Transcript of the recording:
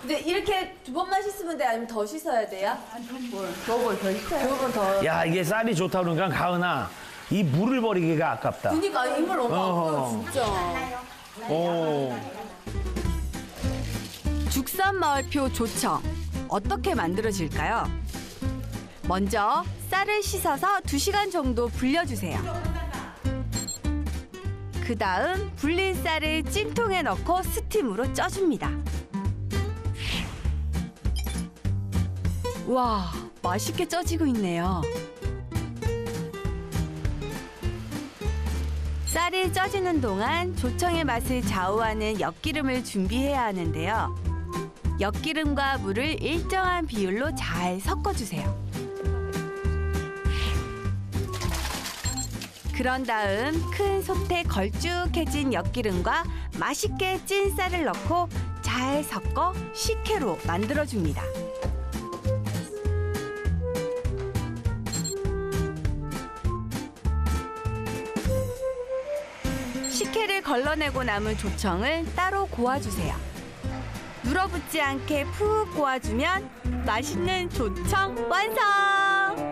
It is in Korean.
근데 이렇게 두 번만 씻으면 돼? 아니면 더 씻어야 돼요? 두번더 씻어요. 두번 더. 야 이게 쌀이 좋다 그러니까 가은아 이 물을 버리기가 아깝다. 그니까 이물 너무 아까워 어허. 진짜. 오. 죽산 마을표 조청 어떻게 만들어질까요? 먼저 쌀을 씻어서 2시간 정도 불려주세요. 그 다음 불린 쌀을 찜통에 넣고 스팀으로 쪄줍니다. 와, 맛있게 쪄지고 있네요. 쌀이 쪄지는 동안 조청의 맛을 좌우하는 엿기름을 준비해야 하는데요. 엿기름과 물을 일정한 비율로 잘 섞어주세요. 그런 다음 큰 솥에 걸쭉해진 엿기름과 맛있게 찐 쌀을 넣고 잘 섞어 식혜로 만들어줍니다. 식혜를 걸러내고 남은 조청을 따로 고아주세요. 눌어붙지 않게 푹 고아주면 맛있는 조청 완성!